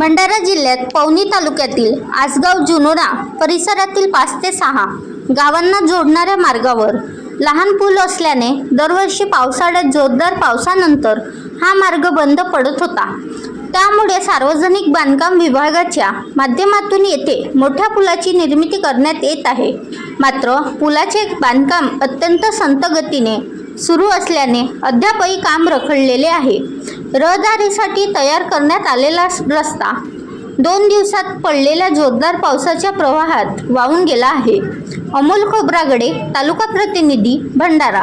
भंडारा जिल्ह्यात पवनी तालुक्यातील आसगाव जुनोरा परिसरातील पाच ते सहा गावांना जोडणाऱ्या मार्गावर लहान पूल असल्याने दरवर्षी पावसाळ्यात जोरदार पावसानंतर हा मार्ग बंद पडत होता. त्यामुळे सार्वजनिक बांधकाम विभागाच्या माध्यमातून येथे मोठ्या पुलाची निर्मिती करण्यात येत आहे. मात्र पुलाचे बांधकाम अत्यंत संत गतीने सुरू असल्याने अद्यापही काम रखडलेले आहे. रहदारीसाठी तयार करण्यात आलेला रस्ता दोन दिवसात पडलेल्या जोरदार पावसाच्या प्रवाहात वाहून गेला आहे. अमोल खोब्रागडे तालुका प्रतिनिधी भंडारा.